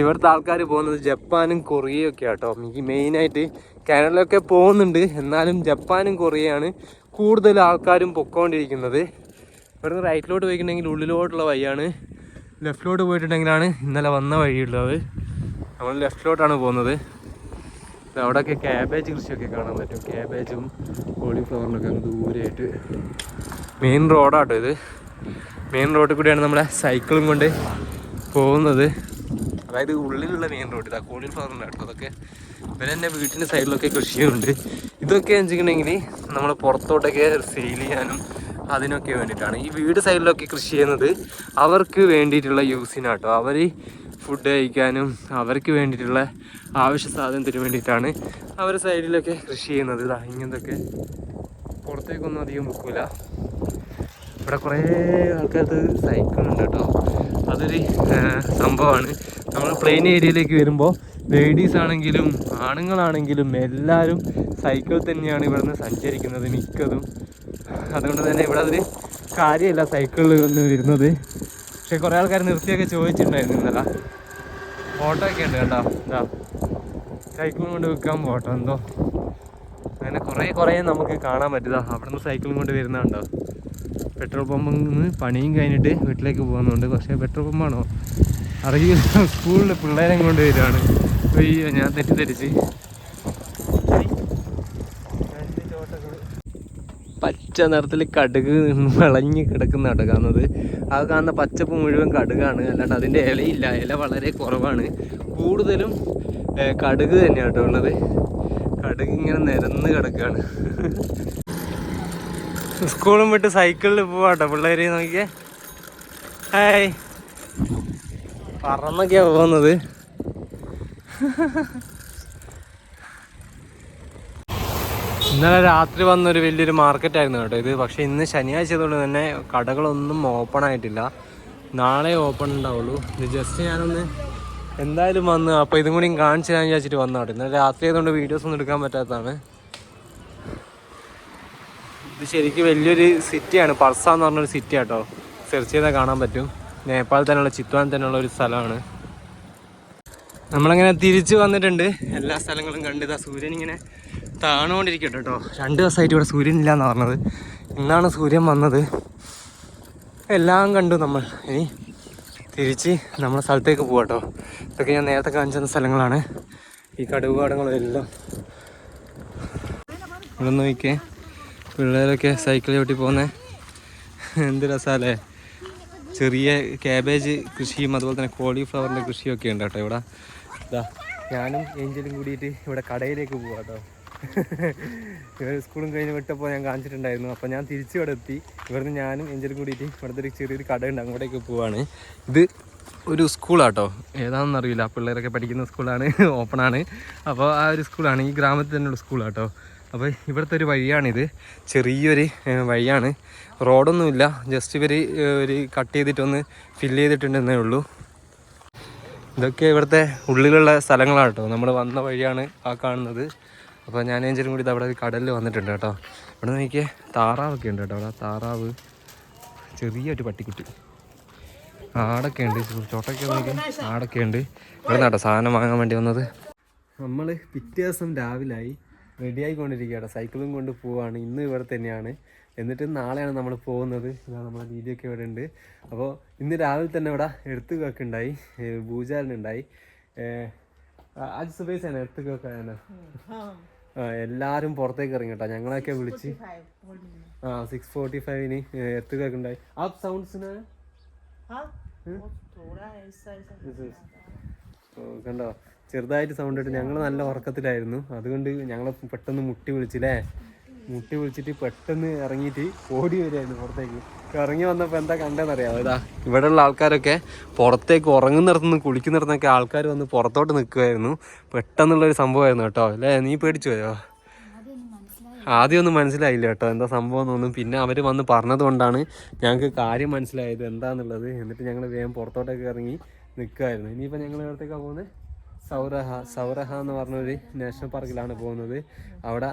ഇവിടുത്തെ ആൾക്കാർ പോകുന്നത് ജപ്പാനും കൊറിയയും ഒക്കെ ആട്ടോ. എനിക്ക് മെയിനായിട്ട് കാനഡയിലൊക്കെ പോകുന്നുണ്ട്. എന്നാലും ജപ്പാനും കൊറിയയാണ് കൂടുതൽ ആൾക്കാരും പൊക്കോണ്ടിരിക്കുന്നത്. ഇവിടുന്ന് റൈറ്റിലോട്ട് പോയിട്ടുണ്ടെങ്കിൽ ഉള്ളിലോട്ടുള്ള വഴിയാണ്. ലെഫ്റ്റിലോട്ട് പോയിട്ടുണ്ടെങ്കിലാണ് ഇന്നലെ വന്ന വഴിയുള്ളത്. നമ്മൾ ലെഫ്റ്റിലോട്ടാണ് പോകുന്നത്. അവിടെയൊക്കെ ക്യാബേജ് കൃഷിയൊക്കെ കാണാൻ പറ്റും. ക്യാബേജും കോളിഫ്ലവറിനൊക്കെ അങ്ങ് ദൂരെയായിട്ട്. മെയിൻ റോഡാട്ടോ ഇത്. മെയിൻ റോഡിൽ കൂടിയാണ് നമ്മളെ സൈക്കിളും കൊണ്ട് പോകുന്നത്. അതായത് ഉള്ളിലുള്ള മെയിൻ റോഡ് ഇതാ കോളിഫ്ലവറിന്റെ കേട്ടോ അതൊക്കെ. ഇവരെ തന്നെ വീട്ടിന്റെ സൈഡിലൊക്കെ കൃഷിയുണ്ട് ഇതൊക്കെ വെച്ചിട്ടുണ്ടെങ്കിൽ നമ്മൾ പുറത്തോട്ടൊക്കെ സെയിൽ ചെയ്യാനും അതിനൊക്കെ വേണ്ടിയിട്ടാണ്. ഈ വീട് സൈഡിലൊക്കെ കൃഷി ചെയ്യുന്നത് അവർക്ക് വേണ്ടിയിട്ടുള്ള യൂസിനാട്ടോ അവർ ഫുഡ് കഴിക്കാനും അവർക്ക് വേണ്ടിയിട്ടുള്ള ആവശ്യ സാധനത്തിന് വേണ്ടിയിട്ടാണ് അവർ സൈഡിലൊക്കെ കൃഷി ചെയ്യുന്നത്. ഇതാ ഇങ്ങനത്തൊക്കെ പുറത്തേക്കൊന്നും അധികം വെക്കൂല. ഇവിടെ കുറേ ആൾക്കാർക്ക് സൈക്കിളുണ്ട് കേട്ടോ. അതൊരു സംഭവമാണ്. നമ്മൾ പ്ലെയിൻ ഏരിയയിലേക്ക് വരുമ്പോൾ ലേഡീസ് ആണെങ്കിലും ആണുങ്ങളാണെങ്കിലും എല്ലാവരും സൈക്കിൾ തന്നെയാണ് ഇവിടുന്ന് സഞ്ചരിക്കുന്നത് മിക്കതും. അതുകൊണ്ട് തന്നെ ഇവിടെ അതൊരു കാര്യമല്ല സൈക്കിളിൽ വന്ന് വരുന്നത്. പക്ഷെ കുറേ ആൾക്കാർ നിർത്തിയൊക്കെ ചോദിച്ചിട്ടുണ്ടായിരുന്നു ഇന്നലെ. ഫോട്ടോ ഒക്കെ ഉണ്ട് കേട്ടോ. എന്താ സൈക്കിളും കൊണ്ട് വിൽക്കാൻ ഫോട്ടോ എന്തോ. അങ്ങനെ കുറേ കുറേ നമുക്ക് കാണാൻ പറ്റുക അവിടെ നിന്ന് സൈക്കിളും കൊണ്ട്? വരുന്നുണ്ടോ പെട്രോൾ പമ്പിൽ നിന്ന് പണിയും കഴിഞ്ഞിട്ട് വീട്ടിലേക്ക് പോകുന്നുണ്ട് പക്ഷേ പെട്രോൾ പമ്പാണോ അറിയില്ല. സ്കൂളിൽ പിള്ളേരെ കൊണ്ട് വരുവാണ്. അയ്യോ ഞാൻ തെറ്റിദ്ധരിച്ച്. പച്ച നിറത്തിൽ കടുക് വിളഞ്ഞ് കിടക്കുന്ന കാണുന്നത്. ആ കാണുന്ന പച്ചപ്പ് മുഴുവൻ കടുകാണ്. അല്ലാണ്ട് അതിന്റെ ഇലയില്ല. ഇല വളരെ കുറവാണ്. കൂടുതലും കടുക് തന്നെയാണ് കേട്ടോ ഉള്ളത്. കടുക് ഇങ്ങനെ നിരന്ന് കിടക്കുകയാണ് സ്കൂളും വിട്ട് സൈക്കിളിൽ പോവാട്ടോ പിള്ളേര് നോക്കിയേ ഹായ്. പറന്നൊക്കെയാ പോകുന്നത്. ഇന്നലെ രാത്രി വന്നൊരു വലിയൊരു മാർക്കറ്റ് ആയിരുന്നു കേട്ടോ ഇത്. പക്ഷെ ഇന്ന് ശനിയാഴ്ച ആയതുകൊണ്ട് തന്നെ കടകളൊന്നും ഓപ്പൺ ആയിട്ടില്ല. നാളെ ഓപ്പൺ ഉണ്ടാവുള്ളൂ. ഇത് ജസ്റ്റ് ഞാനൊന്ന് എന്തായാലും വന്ന് അപ്പോൾ ഇതും കൂടി കാണിച്ചു തരാൻ വിചാരിച്ചിട്ട് വന്നോട്ടെ ഇന്നലെ രാത്രി ആയതുകൊണ്ട് വീഡിയോസ് ഒന്നും എടുക്കാൻ പറ്റാത്തതാണ്. ഇത് ശരിക്കും വലിയൊരു സിറ്റിയാണ് പർസ എന്ന് പറഞ്ഞൊരു സിറ്റി ആട്ടോ. സെർച്ച് ചെയ്താൽ കാണാൻ പറ്റും. നേപ്പാളിൽ തന്നെയുള്ള ചിത്വാൻ തന്നെയുള്ള ഒരു സ്ഥലമാണ്. നമ്മളങ്ങനെ തിരിച്ചു വന്നിട്ടുണ്ട്. എല്ലാ സ്ഥലങ്ങളും കണ്ട് സൂര്യൻ ഇങ്ങനെ താണുകൊണ്ടിരിക്കട്ടെ കേട്ടോ. രണ്ട് ദിവസമായിട്ട് ഇവിടെ സൂര്യൻ ഇല്ല എന്ന് പറഞ്ഞത്. ഇന്നാണ് സൂര്യൻ വന്നത്. എല്ലാം കണ്ടു നമ്മൾ. ഇനി തിരിച്ച് നമ്മുടെ സ്ഥലത്തേക്ക് പോവാട്ടോ ഇതൊക്കെ ഞാൻ നേരത്തെ കാണിച്ചിരുന്ന സ്ഥലങ്ങളാണ്. ഈ കടുകുപാടങ്ങളും എല്ലാം ഇവിടെ നോക്കിയേ. പിള്ളേരൊക്കെ സൈക്കിൾ ചവിട്ടി പോകുന്നേ എന്ത് രസമല്ലേ ചെറിയ ക്യാബേജ് കൃഷിയും അതുപോലെ തന്നെ കോളിഫ്ലവറിന്റെ കൃഷിയൊക്കെ ഉണ്ട് കേട്ടോ ഇവിടെ. ഇതാ ഞാനും ഏഞ്ചലും കൂടിയിട്ട് ഇവിടെ കടയിലേക്ക് പോവാം കേട്ടോ ഇവർ സ്കൂളും കഴിഞ്ഞ് വിട്ടപ്പോൾ ഞാൻ കാണിച്ചിട്ടുണ്ടായിരുന്നു. അപ്പോൾ ഞാൻ തിരിച്ചു ഇവിടെ എത്തി. ഇവിടുന്ന് ഞാനും ഏഞ്ചലും കൂടിയിട്ട് ഇവിടുത്തെ ഒരു ചെറിയൊരു കടയുണ്ട്. അങ്ങോട്ടേക്ക് പോവാണ്. ഇത് ഒരു സ്കൂളാട്ടോ ഏതാണെന്ന് അറിയില്ല. പിള്ളേരൊക്കെ പഠിക്കുന്ന സ്കൂളാണ്. (laughs) ഓപ്പണാണ് അപ്പോൾ ആ ഒരു സ്കൂളാണ്. ഈ ഗ്രാമത്തിൽ തന്നെയുള്ള സ്കൂളാട്ടോ അപ്പോൾ ഇവിടുത്തെ ഒരു വഴിയാണിത്. ചെറിയൊരു വഴിയാണ്. റോഡൊന്നുമില്ല. ജസ്റ്റ് ഇവർ ഒരു കട്ട് ചെയ്തിട്ടൊന്ന് ഫില്ല് ചെയ്തിട്ടുണ്ടെന്നേ ഉള്ളൂ. ഇതൊക്കെ ഇവിടുത്തെ ഉള്ളിലുള്ള സ്ഥലങ്ങളാണ് കേട്ടോ. നമ്മൾ വന്ന വഴിയാണ് ആ കാണുന്നത്. അപ്പോൾ ഞാൻ ഏഞ്ചലും കൂടി അവിടെ കടലിൽ വന്നിട്ടുണ്ട് കേട്ടോ. ഇവിടെ നോക്കിയ താറാവൊക്കെ ഉണ്ട് കേട്ടോ. അവിടെ താറാവ് ചെറിയൊരു പട്ടിക്കുട്ടി. ആടൊക്കെ ഉണ്ട്. ചോട്ടൊക്കെ ആടൊക്കെ ഉണ്ട്. ഇവിടെ കേട്ടോ സാധനം വാങ്ങാൻ വേണ്ടി വന്നത്. നമ്മൾ പിറ്റേ ദിവസം രാവിലായി റെഡിയായിക്കൊണ്ടിരിക്കുക കേട്ടോ സൈക്കിളും കൊണ്ട് പോവാണ്. ഇന്ന് ഇവിടെ തന്നെയാണ്. എന്നിട്ട് നാളെയാണ് നമ്മൾ പോകുന്നത്. ഇതാ നമ്മളെ വീഡിയോക്കെ ഇവിടെ ഉണ്ട്. അപ്പോൾ ഇന്ന് രാവിലെ തന്നെ ഇവിടെ എടുത്തു കേക്കുണ്ടായി ഭൂജാലിനുണ്ടായി ആജ് സുബൈസാണ് എടുത്തു കേക്കാണ് ആ എല്ലാവരും പുറത്തേക്ക് ഇറങ്ങി കേട്ടോ ഞങ്ങളൊക്കെ വിളിച്ച്. ആ സിക്സ് ഫോർട്ടി ഫൈവിന് എത്തു കേക്കുണ്ടായി ആ സൗണ്ട്സിന് കണ്ടോ? ചെറുതായിട്ട് സൗണ്ട് ഇട്ട് ഞങ്ങൾ നല്ല ഉറക്കത്തിലായിരുന്നു. അതുകൊണ്ട് ഞങ്ങൾ പെട്ടെന്ന് മുട്ടി വിളിച്ചില്ലേ? മുട്ടി വിളിച്ചിട്ട് പെട്ടെന്ന് ഇറങ്ങിയിട്ട് ഓടി വരികയായിരുന്നു പുറത്തേക്ക്. ഇറങ്ങി വന്നപ്പോൾ എന്താ കണ്ടെന്നറിയാമോ ഇതാ ഇവിടെയുള്ള ആൾക്കാരൊക്കെ പുറത്തേക്ക് ഉറങ്ങുന്നിടത്തുനിന്ന് കുളിക്കുന്നിടത്തുനിന്നൊക്കെ ആൾക്കാർ വന്ന് പുറത്തോട്ട് നിൽക്കുമായിരുന്നു പെട്ടെന്നുള്ളൊരു സംഭവമായിരുന്നു കേട്ടോ. അല്ലേ നീ പേടിച്ചു പോയോ? ആദ്യമൊന്നും മനസ്സിലായില്ല കേട്ടോ. എന്താ സംഭവം എന്നൊന്നും. പിന്നെ അവർ വന്ന് പറഞ്ഞതുകൊണ്ടാണ് ഞങ്ങൾക്ക് കാര്യം മനസ്സിലായത് എന്താണെന്നുള്ളത് എന്നിട്ട് ഞങ്ങൾ വേഗം പുറത്തോട്ടൊക്കെ ഇറങ്ങി നിൽക്കുമായിരുന്നു ഇനിയിപ്പോൾ ഞങ്ങൾ എവിടത്തേക്കാണ് പോകുന്നത് സൗരഹ സൗരഹ എന്ന് പറഞ്ഞൊരു നാഷണൽ പാർക്കിലാണ് പോകുന്നത്. അവിടെ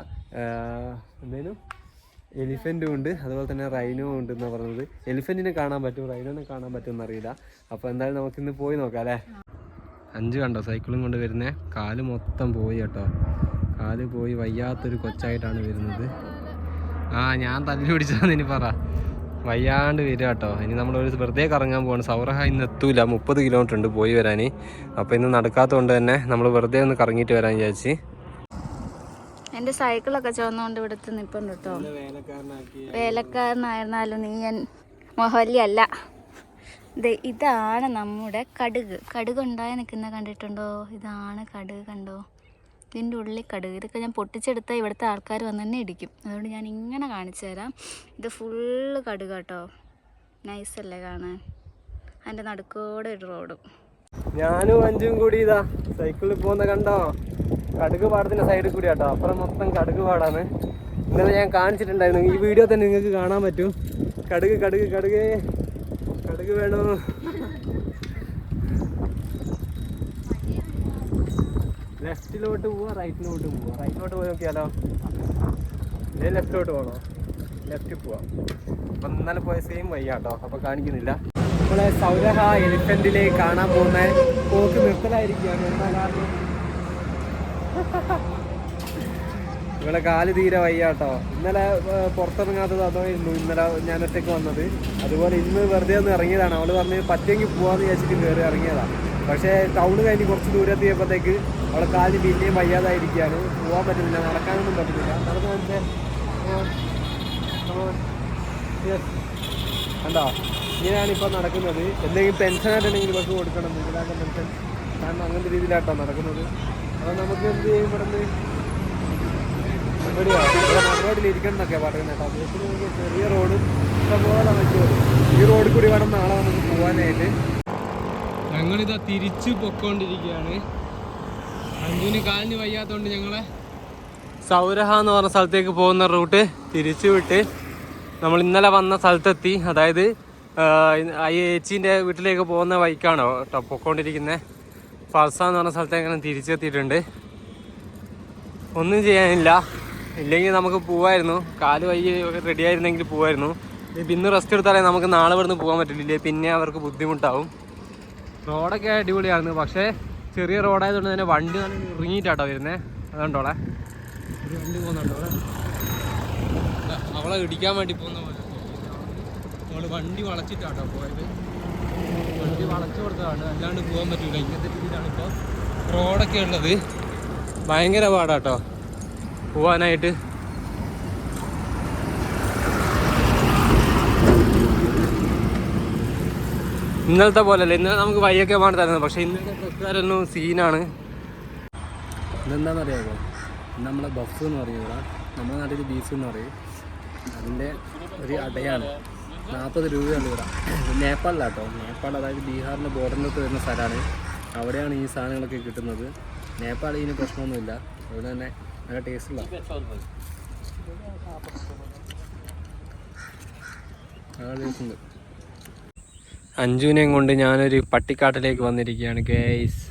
എന്തേലും എലിഫന്റും ഉണ്ട്. അതുപോലെ തന്നെ റൈനോ ഉണ്ട് എന്ന് പറഞ്ഞത്. എലിഫന്റിനെ കാണാൻ പറ്റും റൈനോനെ കാണാൻ പറ്റും എന്നറിയില്ല. അപ്പോൾ എന്തായാലും നമുക്കിന്ന് പോയി നോക്കാം അല്ലേ? അഞ്ച് കണ്ടോ? സൈക്കിളും കൊണ്ട് വരുന്നേ. കാൽ മൊത്തം പോയി കേട്ടോ. കാൽ പോയി വയ്യാത്തൊരു കൊച്ചായിട്ടാണ് വരുന്നത്. ആ ഞാൻ തല്ലി പിടിച്ചാന്ന് ഇനി പറ. വയ്യാണ്ട് വരിക കേട്ടോ. ഇനി നമ്മൾ ഒരു വെറുതെ കറങ്ങാൻ പോവാണ്. സൗറഹ ഇന്ന് എത്തൂല. മുപ്പത് കിലോമീറ്റർ ഉണ്ട് പോയി വരാൻ. അപ്പോൾ ഇന്ന് നടക്കാത്തതുകൊണ്ട് തന്നെ നമ്മൾ വെറുതെ ഒന്ന് കറങ്ങിയിട്ട് വരാൻ വിചാരിച്ച്. എന്റെ സൈക്കിളൊക്കെ ചുവന്നുകൊണ്ട് ഇവിടുത്തെ നിപ്പുണ്ട് കേട്ടോ. വേലക്കാരനായിരുന്നാലും നീ ഞാൻ മൊഹല്ലി ഇതാണ് നമ്മുടെ കടുക്. കടുക് ഉണ്ടായി നിൽക്കുന്ന കണ്ടിട്ടുണ്ടോ? ഇതാണ് കടുക് കണ്ടോ? ഇതിന്റെ ഉള്ളിൽ കടുക് ഇതൊക്കെ ഞാൻ പൊട്ടിച്ചെടുത്താൽ ഇവിടുത്തെ ആൾക്കാർ വന്ന് തന്നെ ഇടിക്കും. അതുകൊണ്ട് ഞാൻ ഇങ്ങനെ കാണിച്ചു തരാം. ഇത് ഫുള്ള് കടുക് കേട്ടോ നൈസല്ലേ കാണാൻ? അതിന്റെ നടുക്കോടെ ഒരു റോഡും. ഞാനും അഞ്ചും കൂടി ഇതാ സൈക്കിളിൽ പോകുന്ന കണ്ടോ? കടുക് പാടത്തിന്റെ സൈഡിൽ കൂടി കേട്ടോ അപ്പുറം മൊത്തം കടുക് പാടാണ്. ഇന്നലെ ഞാൻ കാണിച്ചിട്ടുണ്ടായിരുന്നു. ഈ വീഡിയോ തന്നെ നിങ്ങൾക്ക് കാണാൻ പറ്റും. കടുക് കടുക് കടുക്. കടുക് വേണോ? ലെഫ്റ്റിലോട്ട് പോവാ റൈറ്റിലോട്ട് പോവാ. റൈറ്റിലോട്ട് പോയി നോക്കിയാലോ? ഇതേ ലെഫ്റ്റിലോട്ട് പോകണോ ലെഫ്റ്റിൽ പോവാം. അപ്പം ഇന്നലെ പോയ സെയിം വയ്യാട്ടോ അപ്പോൾ കാണിക്കുന്നില്ല. നമ്മളെ സൗരഹ എലിഫന്റിലെ കാണാൻ പോകുന്ന. പോക്ക് നിർത്തലായിരിക്കുകയാണ്. (laughs) ഇവിടെ കാൽ തീരെ വയ്യാട്ടോ. ഇന്നലെ പുറത്തിറങ്ങാത്തത് അതായിരുന്നു ഇന്നലെ ഞാൻ ഒറ്റയ്ക്ക് വന്നത്. അതുപോലെ ഇന്ന് വെറുതെ ഒന്ന് ഇറങ്ങിയതാണ്. അവൾ പറഞ്ഞ് പറ്റുമെങ്കിൽ പോവാന്ന് വിചാരിച്ചിട്ട് കയറി ഇറങ്ങിയതാണ് പക്ഷേ ടൗൺ കഴിഞ്ഞ് കുറച്ച് ദൂരത്ത് അവളെ കാലിന് പിന്നെയും വയ്യാതായിരിക്കുകയാണ്. പോകാൻ പറ്റുന്നില്ല. നടക്കാനൊന്നും പറ്റുന്നില്ല. കണ്ടോ? ഇങ്ങനെയാണ് ഇപ്പോൾ നടക്കുന്നത്. എന്തെങ്കിലും പെൻഷനായിട്ടുണ്ടെങ്കിൽ ബസ് കൊടുക്കണം. ഇതിലാത്ത പെൻഷൻ കാരണം അങ്ങനത്തെ രീതിയിലാട്ടോ നടക്കുന്നത്. അപ്പോൾ നമുക്ക് എന്ത് ചെയ്യും ഇവിടെ നിന്ന് എവിടെയോ ഇവിടെ റോഡിൽ ഇരിക്കണം എന്നൊക്കെ പറയുന്നത് കേട്ടോ. ബസ്സിന് നമുക്ക് ചെറിയ റോഡ് ഇഷ്ടംപോലെ നമുക്ക് ഈ റോഡിൽ കൂടി വേണം നാളെ നമുക്ക് പോകാനായിട്ട് ഞങ്ങളിതാ തിരിച്ചു പൊക്കോണ്ടിരിക്കുകയാണ്. അഞ്ചുവിന് കാലിന് വയ്യാത്തോണ്ട് ഞങ്ങളെ സൗരഹ എന്ന് പറഞ്ഞ സ്ഥലത്തേക്ക് പോകുന്ന റൂട്ട് തിരിച്ചു വിട്ട് നമ്മൾ ഇന്നലെ വന്ന സ്ഥലത്തെത്തി. അതായത് ഏച്ചീന്റെ വീട്ടിലേക്ക് പോകുന്ന ബൈക്കാണോ കേട്ടോ പൊക്കോണ്ടിരിക്കുന്നത് ഫർസ എന്ന് പറഞ്ഞ സ്ഥലത്തേക്ക് അങ്ങനെ തിരിച്ചെത്തിയിട്ടുണ്ട്. ഒന്നും ചെയ്യാനില്ല. ഇല്ലെങ്കിൽ നമുക്ക് പോവായിരുന്നു. കാൽ വൈകി റെഡി ആയിരുന്നെങ്കിൽ പോവായിരുന്നു. ഇന്ന് റെസ്റ്റ് എടുത്താലേ നമുക്ക് നാളെ ഇവിടുന്ന് പോകാൻ പറ്റില്ല പിന്നെ അവർക്ക് ബുദ്ധിമുട്ടാവും. റോഡൊക്കെ അടിപൊളിയാണ് പക്ഷേ ചെറിയ റോഡായതുകൊണ്ട് തന്നെ വണ്ടി നല്ല ഇറങ്ങിയിട്ടാട്ടോ വരുന്നേ. അതുകൊണ്ടോളെ വണ്ടി പോകുന്നുണ്ടോ അവളെ ഇടിക്കാൻ വേണ്ടി പോകുന്ന പോലെ. വണ്ടി വളച്ചിട്ടാട്ടോ പോയത്. വണ്ടി വളച്ചു കൊടുത്തതാണ്. അല്ലാണ്ട് പോകാൻ പറ്റൂല. ഇങ്ങനത്തെ രീതിയിലാണ് ഇപ്പോൾ റോഡൊക്കെ ഉള്ളത്. ഭയങ്കര പാടാട്ടോ. പോവാനായിട്ട്. ഇന്നലത്തെ പോലല്ലേ. ഇന്നലെ നമുക്ക് വഴിയൊക്കെ വേണ്ടി തരുന്നത്. പക്ഷെ ഇന്നത്തെ ബസ്സുകാരൊന്നും സീനാണ്. ഇതെന്താണെന്നറിയാമോ നമ്മളെ ബഫ് എന്ന് പറയുന്നത് നമ്മുടെ നാട്ടിൽ ബീഫ് എന്ന് പറയും. അതിന്റെ ഒരു അടയാണ്. നാൽപ്പത് രൂപയാണ് ഇവിടെ. നേപ്പാളിലാട്ടോ നേപ്പാൾ അതായത് ബീഹാറിന്റെ ബോർഡറിലൊക്കെ വരുന്ന സ്ഥലമാണ്. അവിടെയാണ് ഈ സാധനങ്ങളൊക്കെ കിട്ടുന്നത്. നേപ്പാൾ ഇതിന് പ്രശ്നമൊന്നുമില്ല. അതുകൊണ്ട് തന്നെ നല്ല ടേസ്റ്റുള്ള നല്ല ടേസ്റ്റ് അഞ്ജുവിനെയും കൊണ്ട് ഞാനൊരു പട്ടിക്കാട്ടിലേക്ക് വന്നിരിക്കുകയാണ് ഗേസ്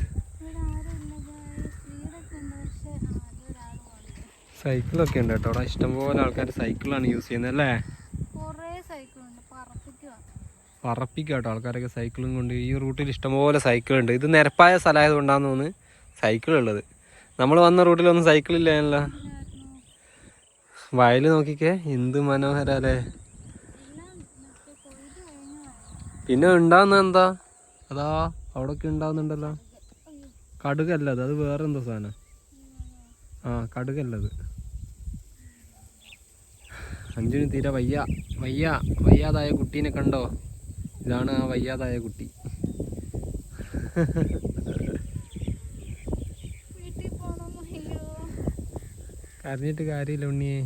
സൈക്കിളൊക്കെ ഉണ്ട് കേട്ടോ. അവിടെ ഇഷ്ടംപോലെ ആൾക്കാർ സൈക്കിളാണ് യൂസ് ചെയ്യുന്നത് അല്ലേ? പറപ്പിക്കുക. കേട്ടോ. ആൾക്കാരൊക്കെ സൈക്കിളും കൊണ്ട് ഈ റൂട്ടിൽ ഇഷ്ടംപോലെ സൈക്കിളുണ്ട്. ഇത് നിരപ്പായ സ്ഥലമായത് കൊണ്ടാന്ന് തോന്നുന്നു സൈക്കിളുള്ളത്. നമ്മൾ വന്ന റൂട്ടിലൊന്നും സൈക്കിൾ ഇല്ല വയൽ നോക്കിക്കേ. എന്ത് മനോഹര അല്ലേ? പിന്നെ ഉണ്ടാവുന്ന എന്താ? അതാ അവിടൊക്കെ ഉണ്ടാവുന്നുണ്ടല്ലോ. കടുകല്ലത് അത്. വേറെ എന്തോ സാധനം. ആ കടുകല്ലത് അഞ്ചിന് തീരെ വയ്യ. വയ്യ. വയ്യാതായ കുട്ടീനെ കണ്ടോ? ഇതാണ് ആ വയ്യാതായ കുട്ടി. കരഞ്ഞിട്ട് കാര്യമില്ല ഉണ്ണിയെ.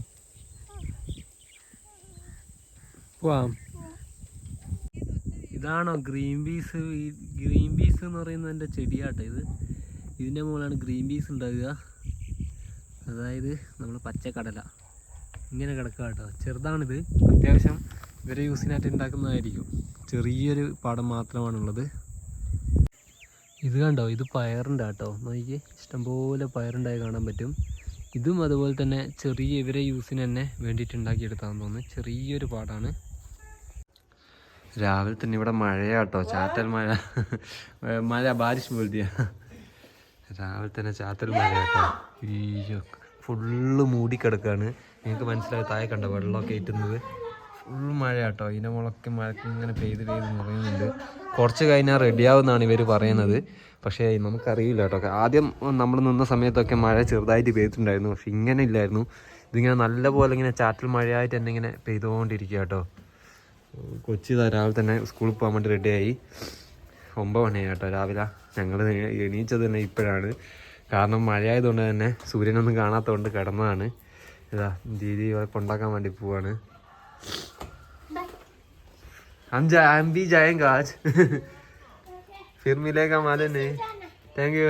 പോവാം. ഇതാണോ ഗ്രീൻ പീസ്? ഗ്രീൻ പീസ് എന്ന് പറയുന്നത് എന്റെ ചെടിയാട്ടോ ഇത്. ഇതിന്റെ മുകളിലാണ് ഗ്രീൻ പീസ് ഉണ്ടാകുക. അതായത് നമ്മൾ പച്ചക്കടല. ഇങ്ങനെ കിടക്കുക കേട്ടോ ചെറുതാണിത്. അത്യാവശ്യം ഇവരെ യൂസിനായിട്ട് ഉണ്ടാക്കുന്നതായിരിക്കും. ചെറിയൊരു പാടം മാത്രമാണുള്ളത്. ഇത് കണ്ടോ? ഇത് പയറിന്റെ കേട്ടോ നോക്കി ഇഷ്ടംപോലെ പയറുണ്ടായി കാണാൻ പറ്റും. ഇതും അതുപോലെ തന്നെ ചെറിയ ഇവരെ യൂസിന് തന്നെ വേണ്ടിയിട്ട് ഉണ്ടാക്കിയെടുത്താന്ന് തോന്നുന്നു. ചെറിയൊരു പാടാണ്. രാവിലെ തന്നെ ഇവിടെ മഴയാട്ടോ. ചാറ്റൽ മഴ. മഴ ബാരിഷ് പോലത്തെയ രാവിലെ തന്നെ ചാറ്റൽ മഴയാട്ടോ. അയ്യോ ഫുള്ള് മൂടിക്കിടക്കാണ്. നിങ്ങൾക്ക് മനസ്സിലായി താഴെ കണ്ട വെള്ളമൊക്കെ ഏറ്റുന്നത്? ഫുൾ മഴയാട്ടോ. ഇതിനെ മുളക്ക് മഴക്ക് ഇങ്ങനെ പെയ്ത് പെയ്ത് നിറയുന്നുണ്ട്. കുറച്ച് കഴിഞ്ഞാൽ റെഡിയാവുമെന്നാണ് ഇവർ പറയുന്നത്. പക്ഷേ നമുക്കറിയില്ല കേട്ടോ ആദ്യം നമ്മൾ നിന്ന സമയത്തൊക്കെ മഴ ചെറുതായിട്ട് പെയ്തിട്ടുണ്ടായിരുന്നു. പക്ഷെ ഇങ്ങനെ ഇല്ലായിരുന്നു. ഇതിങ്ങനെ നല്ല പോലെ ഇങ്ങനെ ചാറ്റൽ മഴയായിട്ട് തന്നെ ഇങ്ങനെ പെയ്തുകൊണ്ടിരിക്കുക കേട്ടോ കൊച്ചി ഇതാ രാവിലെ തന്നെ സ്കൂളിൽ പോകാൻ വേണ്ടി റെഡിയായി ഒമ്പത് മണിയായി കേട്ടോ രാവിലെ ഞങ്ങൾ എണീച്ചത് തന്നെ ഇപ്പോഴാണ് കാരണം മഴയായതുകൊണ്ട് തന്നെ സൂര്യനൊന്നും കാണാത്തതുകൊണ്ട് കിടന്നതാണ് ഇതാ ദീദി ഇവിടെ കൊണ്ടാക്കാൻ വേണ്ടി പോവാണ് हम जा हम भी जाएंगे आज फिर मिलेगा माले नहीं थैंक यू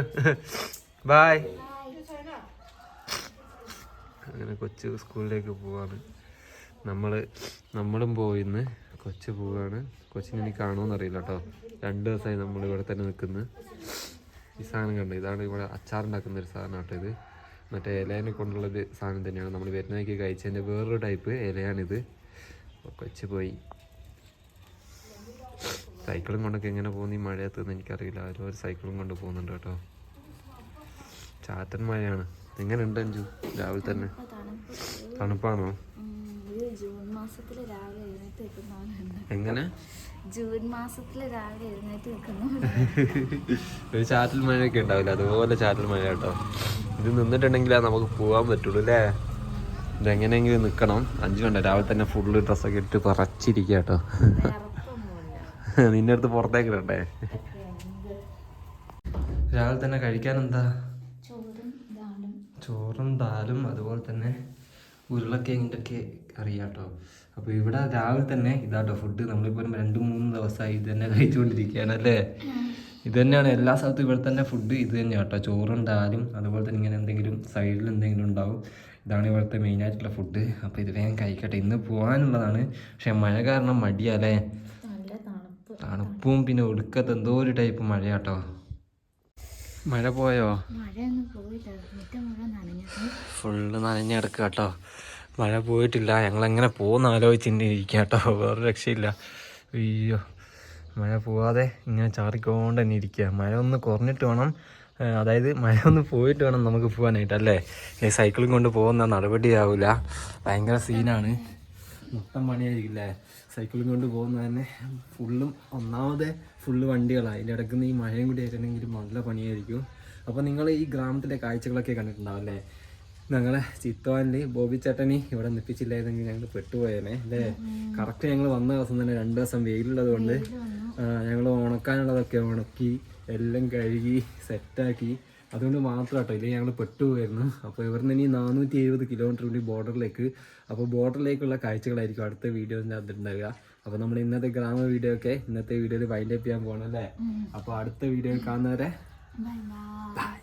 बाय അങ്ങനെ കൊച്ചു സ്കൂളിലേക്ക് പോവാണ് നമ്മൾ നമ്മളും പോയിന്ന് കൊച്ചു പോവാണ് കൊച്ചിനെ ഇനി കാണുമെന്ന് അറിയില്ല കേട്ടോ. രണ്ട് ദിവസമായി നമ്മൾ ഇവിടെ തന്നെ നിൽക്കുന്നു. ഈ സാധനം കണ്ടു? ഇതാണ് ഇവിടെ അച്ചാറുണ്ടാക്കുന്ന ഒരു സാധനം കേട്ടോ ഇത്. മറ്റേ ഇലേനെ കൊണ്ടുള്ളൊരു സാധനം തന്നെയാണ്. നമ്മൾ വരുന്നതൊക്കെ കഴിച്ചതിന്റെ വേറൊരു ടൈപ്പ് ഇലയാണിത്. കൊച്ചു പോയി. സൈക്കിളും കൊണ്ടൊക്കെ എങ്ങനെ പോകുന്നു ഈ മഴയത്തെന്ന് എനിക്കറിയില്ല. ആരും ഒരു സൈക്കിളും കൊണ്ട് പോകുന്നുണ്ട് കേട്ടോ. ചാറ്റൻ മഴയാണ്. എങ്ങനെയുണ്ട് അഞ്ചു രാവിലെ തന്നെ. തണുപ്പാണോ? ജൂൺ മാസത്തിൽ രാവിലെ എഴുന്നേറ്റ് നിൽക്കുന്നവരുണ്ട് എങ്ങനെ? ജൂൺ മാസത്തിൽ രാവിലെ എഴുന്നേറ്റ് നിൽക്കുന്നു ഒരു ചാറ്റൽ മഴയൊക്കെ ഉണ്ടാവില്ല? അതുപോലെ ചാറ്റൽ മഴ കേട്ടോ. ഇത് നിന്നിട്ടുണ്ടെങ്കിലേ നമുക്ക് പോകാൻ പറ്റുള്ളൂ അല്ലേ? ഇതെങ്ങനെയെങ്കിലും നിൽക്കണം. അഞ്ചു വേണ്ട രാവിലെ തന്നെ ഫുള്ള് ഡ്രസ്സൊക്കെ ഇട്ട് പറച്ചിരിക്കുക കേട്ടോ. നിന്റെ അടുത്ത് പുറത്തേക്ക് ഇടണ്ടേ? രാവിലെ തന്നെ കഴിക്കാൻ എന്താ? ചോറും ദാലും. അതുപോലെ തന്നെ ഉരുളക്കിഴങ്ങിന്റെ ഒക്കെ അറിയാം കേട്ടോ അപ്പോൾ ഇവിടെ രാവിലെ തന്നെ ഇതാട്ടോ ഫുഡ് നമ്മളിപ്പോൾ രണ്ട് മൂന്ന് ദിവസമായി ഇത് തന്നെ കഴിച്ചുകൊണ്ടിരിക്കുകയാണ് അല്ലേ? ഇത് തന്നെയാണ് എല്ലാ സ്ഥലത്തും ഇവിടെ തന്നെ ഫുഡ് ഇത് തന്നെയാണ് കേട്ടോ ചോറുണ്ടായാലും അതുപോലെ തന്നെ ഇങ്ങനെ എന്തെങ്കിലും സൈഡിൽ എന്തെങ്കിലും ഉണ്ടാവും. ഇതാണ് ഇവിടുത്തെ മെയിനായിട്ടുള്ള ഫുഡ് അപ്പോൾ ഇത് വേഗം കഴിക്കട്ടെ. ഇന്ന് പോകാനുള്ളതാണ്. പക്ഷേ മഴ കാരണം മടിയല്ലേ തണുപ്പ്. പിന്നെ ഒടുക്കത്ത് എന്തോ ഒരു ടൈപ്പ് മഴയാട്ടോ. മഴ പോയോ? ഫുള്ള് നനഞ്ഞെടുക്കുക കേട്ടോ മഴ പോയിട്ടില്ല. ഞങ്ങളെങ്ങനെ പോകുന്ന ആലോചിച്ചിരിക്കുക കേട്ടോ വേറെ രക്ഷയില്ല. അയ്യോ മഴ പോവാതെ ഇങ്ങനെ ചാറിക്കൊണ്ട് തന്നെ ഇരിക്കുക മഴ ഒന്ന് കുറഞ്ഞിട്ട് വേണം അതായത് മഴ ഒന്ന് പോയിട്ട് വേണം നമുക്ക് പോകാനായിട്ട് അല്ലേ? ഈ സൈക്കിളും കൊണ്ട് പോകുന്ന നടപടിയാവില്ല ഭയങ്കര സീനാണ്. മൊത്തം പണിയായിരിക്കില്ലേ സൈക്കിളും കൊണ്ട് പോകുന്ന തന്നെ ഫുള്ളും ഒന്നാമതേ ഫുള്ള് വണ്ടികളാണ്. അതിന്റെ ഇടയ്ക്ക് ഈ മഴയും കൂടി ആയിട്ടുണ്ടെങ്കിൽ നല്ല പണിയായിരിക്കും. അപ്പോൾ നിങ്ങൾ ഈ ഗ്രാമത്തിലെ കാഴ്ചകളൊക്കെ കണ്ടിട്ടുണ്ടാവും അല്ലേ? ഞങ്ങളെ ചിത്തോനിൽ ബോബി ചേട്ടനി ഇവിടെ നിപ്പിച്ചില്ലായിരുന്നെങ്കിൽ ഞങ്ങൾ പെട്ടുപോയേനെ അല്ലേ? കറക്റ്റ് ഞങ്ങൾ വന്ന ദിവസം തന്നെ രണ്ട് ദിവസം വെയിലുള്ളത് കൊണ്ട് ഞങ്ങൾ ഉണക്കാനുള്ളതൊക്കെ ഉണക്കി എല്ലാം കഴുകി സെറ്റാക്കി. അതുകൊണ്ട് മാത്രം കേട്ടോ ഇല്ലെങ്കിൽ ഞങ്ങൾ പെട്ടുപോയിരുന്നു. അപ്പോൾ ഇവിടുന്ന് ഇനി നാനൂറ്റി എഴുപത് കിലോമീറ്റർ കൂടി ബോർഡറിലേക്ക് അപ്പോൾ ബോർഡറിലേക്കുള്ള കാഴ്ചകളായിരിക്കും അടുത്ത വീഡിയോസിന്റെ അതിലുണ്ടാവുക. അപ്പോൾ നമ്മൾ ഇന്നത്തെ ഗ്രാമ വീഡിയോ ഒക്കെ ഇന്നത്തെ വീഡിയോയിൽ വൈൻഡപ്പ് ചെയ്യാൻ പോകണം അല്ലേ? അപ്പോൾ അടുത്ത വീഡിയോ കാണുന്നവരെ ബൈ